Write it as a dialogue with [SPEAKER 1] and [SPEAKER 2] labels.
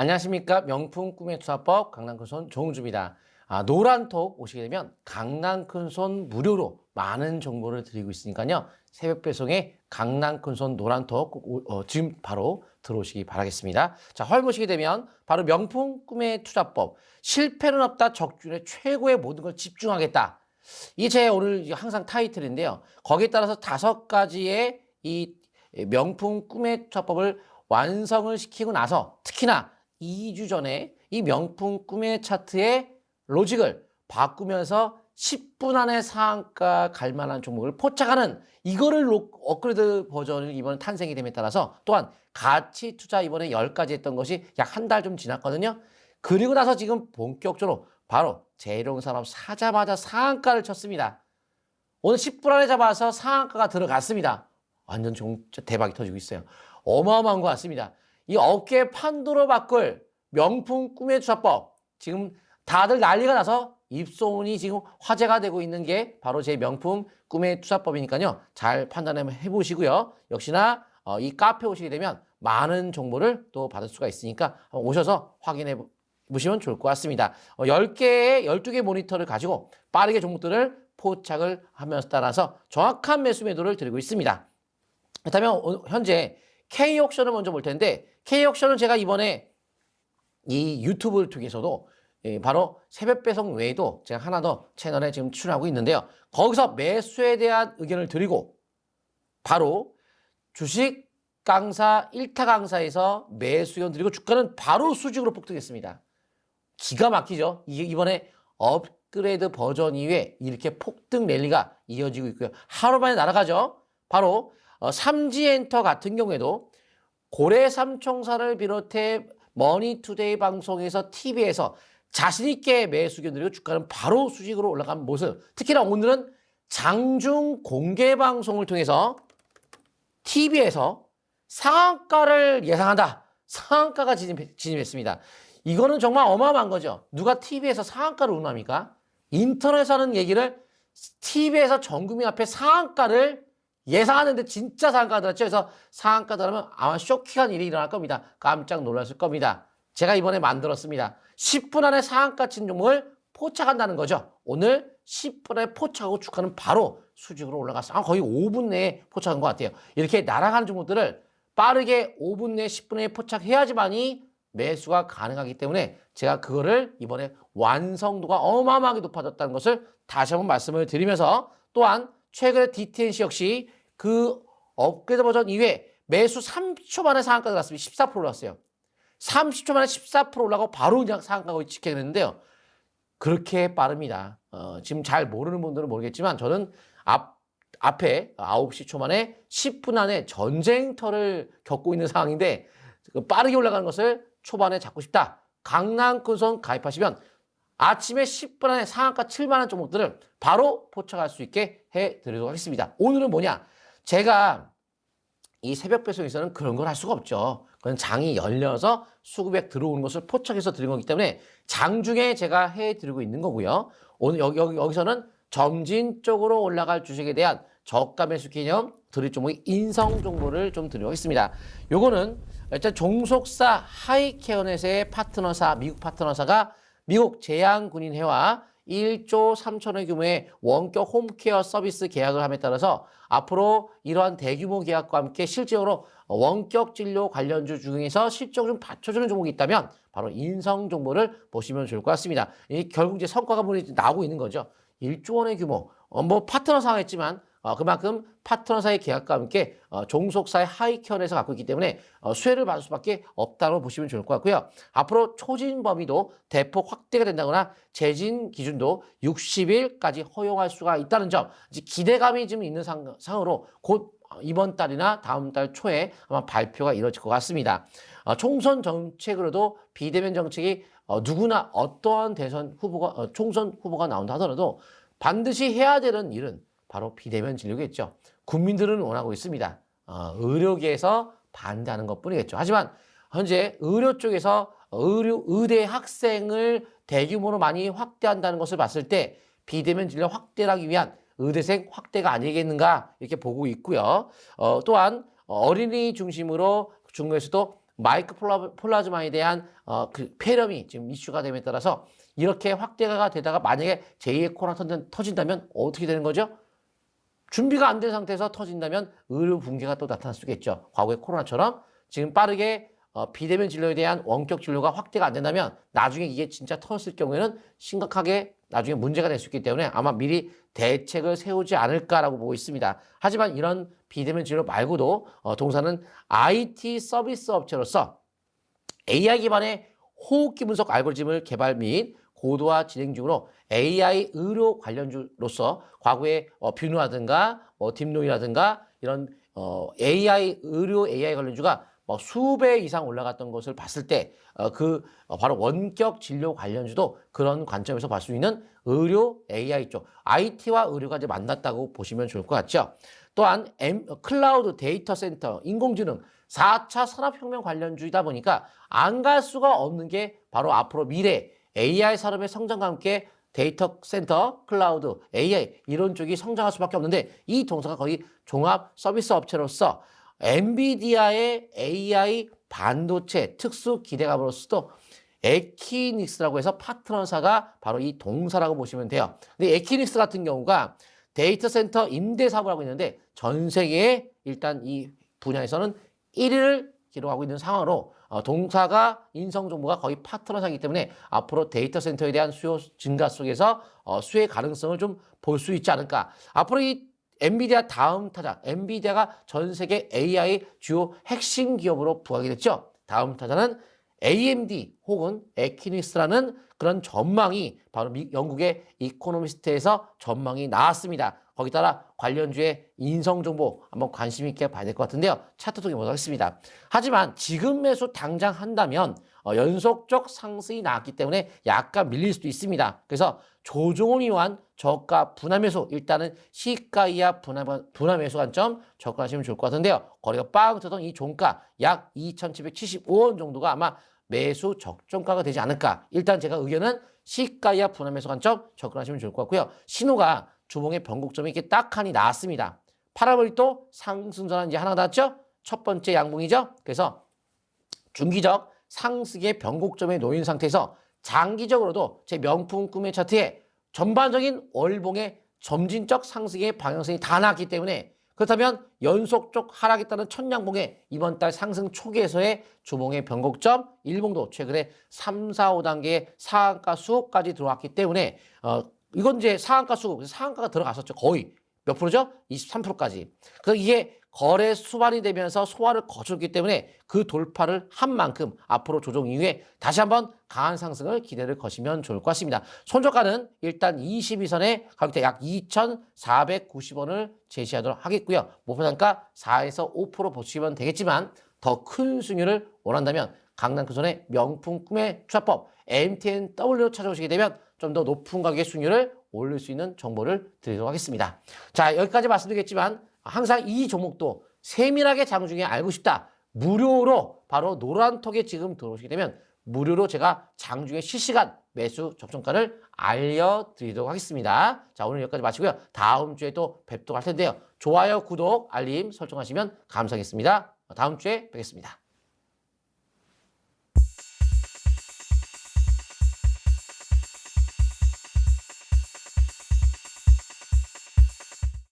[SPEAKER 1] 안녕하십니까 명품 꿈의 투자법 강남큰손 조웅주입니다. 아, 노란톡 오시게 되면 강남큰손 무료로 많은 정보를 드리고 있으니까요. 새벽 배송에 강남큰손 노란톡 꼭 오- 어, 지금 바로 들어오시기 바라겠습니다. 자, 헐 모시게 되면 바로 명품 꿈의 투자법 실패는 없다 적중에 최고의 모든 걸 집중하겠다. 이게 제 오늘 항상 타이틀인데요. 거기에 따라서 다섯 가지의 이 명품 꿈의 투자법을 완성을 시키고 나서 특히나 2주 전에 이 명품 꿈의 차트의 로직을 바꾸면서 10분 안에 상한가 갈 만한 종목을 포착하는 이거를 로- 업그레이드 버전을 이번에 탄생이 됨에 따라서 또한 가치 투자 이번에 10가지 했던 것이 약 한 달 좀 지났거든요. 그리고 나서 지금 본격적으로 바로 재룡산업 사자마자 상한가를 쳤습니다. 오늘 10분 안에 잡아서 상한가가 들어갔습니다. 완전 종, 대박이 터지고 있어요. 어마어마한 것 같습니다. 이 업계 판도로 바꿀 명품 꿈의 투자법. 지금 다들 난리가 나서 입소문이 지금 화제가 되고 있는 게 바로 제 명품 꿈의 투자법이니까요. 잘 판단해 보시고요. 역시나 어, 이 카페 오시게 되면 많은 정보를 또 받을 수가 있으니까 오셔서 확인해 보시면 좋을 것 같습니다. 어, 10개의, 12개 모니터를 가지고 빠르게 종목들을 포착을 하면서 따라서 정확한 매수 매도를 드리고 있습니다. 그렇다면 현재 K옥션을 먼저 볼 텐데 K옥션은 제가 이번에 이 유튜브를 통해서도 예, 바로 새벽 배송 외에도 제가 하나 더 채널에 지금 출연하고 있는데요. 거기서 매수에 대한 의견을 드리고 바로 주식 강사 1타 강사에서 매수 의견 드리고 주가는 바로 수직으로 폭등했습니다. 기가 막히죠. 이게 이번에 업그레이드 버전 이후에 이렇게 폭등 랠리가 이어지고 있고요. 하루 만에 날아가죠. 바로 어, 삼지엔터 같은 경우에도 고래 삼총사를 비롯해 머니투데이 방송에서 TV에서 자신 있게 매수 견 드리고 주가는 바로 수직으로 올라간 모습. 특히나 오늘은 장중 공개 방송을 통해서 TV에서 상한가를 예상한다. 상한가가 진입, 진입했습니다. 이거는 정말 어마어마한 거죠. 누가 TV에서 상한가를 운합니까? 인터넷에서 하는 얘기를 TV에서 전 국민 앞에 상한가를 예상하는데 진짜 상한가 들었죠. 그래서 상한가 들으면 아마 쇼킹한 일이 일어날 겁니다. 깜짝 놀랐을 겁니다. 제가 이번에 만들었습니다. 10분 안에 상한가 친 종목을 포착한다는 거죠. 오늘 10분에 포착하고 주가는 바로 수직으로 올라갔어요. 아, 거의 5분 내에 포착한 것 같아요. 이렇게 날아가는 종목들을 빠르게 5분 내에 10분 내에 포착해야지만이 매수가 가능하기 때문에 제가 그거를 이번에 완성도가 어마어마하게 높아졌다는 것을 다시 한번 말씀을 드리면서 또한 최근에 DTNC 역시 그 업그레이드 버전 이후에 매수 3초 만에 상한가 들어갔습니다. 14% 올랐어요. 30초 만에 14% 올라가고 바로 그냥 상한가가 직행했는데요. 그렇게 빠릅니다. 어, 지금 잘 모르는 분들은 모르겠지만 저는 앞, 앞에 9시 초 만에 10분 안에 전쟁터를 겪고 있는 상황인데 그 빠르게 올라가는 것을 초반에 잡고 싶다. 강남군선 가입하시면 아침에 10분 안에 상한가 7만원 종목들을 바로 포착할 수 있게 해드리도록 하겠습니다. 오늘은 뭐냐? 제가 이 새벽 배송에서는 그런 걸 할 수가 없죠. 그건 장이 열려서 수급액 들어오는 것을 포착해서 드린 거기 때문에 장 중에 제가 해드리고 있는 거고요. 오늘 여기, 여기, 여기서는 점진 쪽으로 올라갈 주식에 대한 저가 매수 개념 드릴 종목의 인성 정보를 좀 드리도록 하겠습니다. 요거는 일단 종속사 하이케어넷의 파트너사, 미국 파트너사가 미국 제양군인회와 1조 3천억 규모의 원격 홈케어 서비스 계약을 함에 따라서 앞으로 이러한 대규모 계약과 함께 실제로 원격 진료 관련주 중에서 실적을 좀 받쳐주는 종목이 있다면 바로 인성 정보를 보시면 좋을 것 같습니다. 이 결국 이제 성과가 뭐 나오고 있는 거죠. 1조 원의 규모, 어, 뭐 파트너사가 했지만 어, 그만큼 파트너사의 계약과 함께 어, 종속사의 하이케어에서 갖고 있기 때문에 어, 수혜를 받을 수밖에 없다고 보시면 좋을 것 같고요. 앞으로 초진 범위도 대폭 확대가 된다거나 재진 기준도 60일까지 허용할 수가 있다는 점 기대감이 좀 있는 상, 상으로 곧 이번 달이나 다음 달 초에 아마 발표가 이루어질 것 같습니다. 어, 총선 정책으로도 비대면 정책이 어, 누구나 어떠한 대선 후보가 어, 총선 후보가 나온다 하더라도 반드시 해야 되는 일은 바로 비대면 진료겠죠. 국민들은 원하고 있습니다. 어, 의료계에서 반대하는 것 뿐이겠죠. 하지만 현재 의료 쪽에서 의료 의대 학생을 대규모로 많이 확대한다는 것을 봤을 때 비대면 진료 확대를 하기 위한 의대생 확대가 아니겠는가 이렇게 보고 있고요. 어, 또한 어린이 중심으로 중국에서도 마이크 폴라- 폴라즈마에 대한 어, 그 폐렴이 지금 이슈가 됨에 따라서 이렇게 확대가 되다가 만약에 제2의 코로나 터진- 터진다면 어떻게 되는 거죠? 준비가 안 된 상태에서 터진다면 의료 붕괴가 또 나타날 수 있겠죠. 과거의 코로나처럼 지금 빠르게 어, 비대면 진료에 대한 원격 진료가 확대가 안 된다면 나중에 이게 진짜 터졌을 경우에는 심각하게 나중에 문제가 될 수 있기 때문에 아마 미리 대책을 세우지 않을까라고 보고 있습니다. 하지만 이런 비대면 진료 말고도 어, 동사는 IT 서비스 업체로서 AI 기반의 호흡기 분석 알고리즘을 개발 및 고도화 진행 중으로 AI 의료 관련주로서 과거에 어, 뷰누라든가 뭐 딥노이라든가 이런 어, AI 의료 AI 관련주가 뭐 수배 이상 올라갔던 것을 봤을 때그 바로 원격 진료 관련주도 그런 관점에서 볼 수 있는 의료 AI 쪽 IT와 의료가 이제 만났다고 보시면 좋을 것 같죠. 또한 M, 클라우드 데이터 센터 인공지능 4차 산업혁명 관련주이다 보니까 안 갈 수가 없는 게 바로 앞으로 미래 AI 산업의 성장과 함께 데이터 센터, 클라우드, AI 이런 쪽이 성장할 수밖에 없는데 이 동사가 거의 종합 서비스 업체로서 엔비디아의 AI 반도체 특수 기대감으로서도 에키닉스라고 해서 파트너사가 바로 이 동사라고 보시면 돼요. 근데 에키닉스 같은 경우가 데이터 센터 임대 사업을 하고 있는데 전 세계에 일단 이 분야에서는 1위를 기록하고 있는 상황으로 어, 동사가 인성 정보가 거의 파트너사이기 때문에 앞으로 데이터 센터에 대한 수요 증가 속에서 어, 수혜 가능성을 좀 볼 수 있지 않을까. 앞으로 이 엔비디아 다음 타자, 엔비디아가 전 세계 AI 주요 핵심 기업으로 부각이 됐죠. 다음 타자는 AMD 혹은 에키니스라는 그런 전망이 바로 미, 영국의 이코노미스트에서 전망이 나왔습니다. 거기 따라 관련주의 인성 정보 한번 관심 있게 봐야 될 것 같은데요. 차트 통해 보도록 하겠습니다. 하지만 지금 매수 당장 한다면 어, 연속적 상승이 나왔기 때문에 약간 밀릴 수도 있습니다. 그래서 조종을 위한 저가 분할 매수 일단은 시가 이하 분할, 분할 매수 관점 접근하시면 좋을 것 같은데요. 거래가 빵 터던 이 종가 약 2,775원 정도가 아마 매수 적정가가 되지 않을까. 일단 제가 의견은 시가 이하 분할 매수 관점 접근하시면 좋을 것 같고요. 신호가 주봉의 변곡점이 이렇게 딱하니 나왔습니다. 파라볼이 또 상승전환 이제 하나 나왔죠? 첫 번째 양봉이죠? 그래서 중기적 상승의 변곡점에 놓인 상태에서 장기적으로도 제 명품 꿈의 차트에 전반적인 월봉의 점진적 상승의 방향성이 다 나왔기 때문에 그렇다면 연속적 하락했다는 첫 양봉에 이번 달 상승 초기에서의 주봉의 변곡점 일봉도 최근에 3, 4, 5단계의 상한가 수급까지 들어왔기 때문에 어 이건 이제 상한가 수급, 상한가가 들어갔었죠. 거의 몇 프로죠? 23%까지. 그래서 이게 거래 수반이 되면서 소화를 거쳤기 때문에 그 돌파를 한 만큼 앞으로 조정 이후에 다시 한번 강한 상승을 기대를 거시면 좋을 것 같습니다. 손저가는 일단 22선의 가격대 약 2,490원을 제시하도록 하겠고요. 목표단가 4에서 5% 보시면 되겠지만 더 큰 수익률을 원한다면 강남 큰손의 명품 꿈의 투자법 MTNW 찾아오시게 되면 좀 더 높은 가격의 수익률을 올릴 수 있는 정보를 드리도록 하겠습니다. 자 여기까지 말씀드리겠지만 항상 이 종목도 세밀하게 장중에 알고 싶다. 무료로 바로 노란톡에 지금 들어오시게 되면 무료로 제가 장중에 실시간 매수 접종가를 알려드리도록 하겠습니다. 자 오늘 여기까지 마치고요. 다음 주에 또 뵙도록 할 텐데요. 좋아요, 구독, 알림 설정하시면 감사하겠습니다. 다음 주에 뵙겠습니다.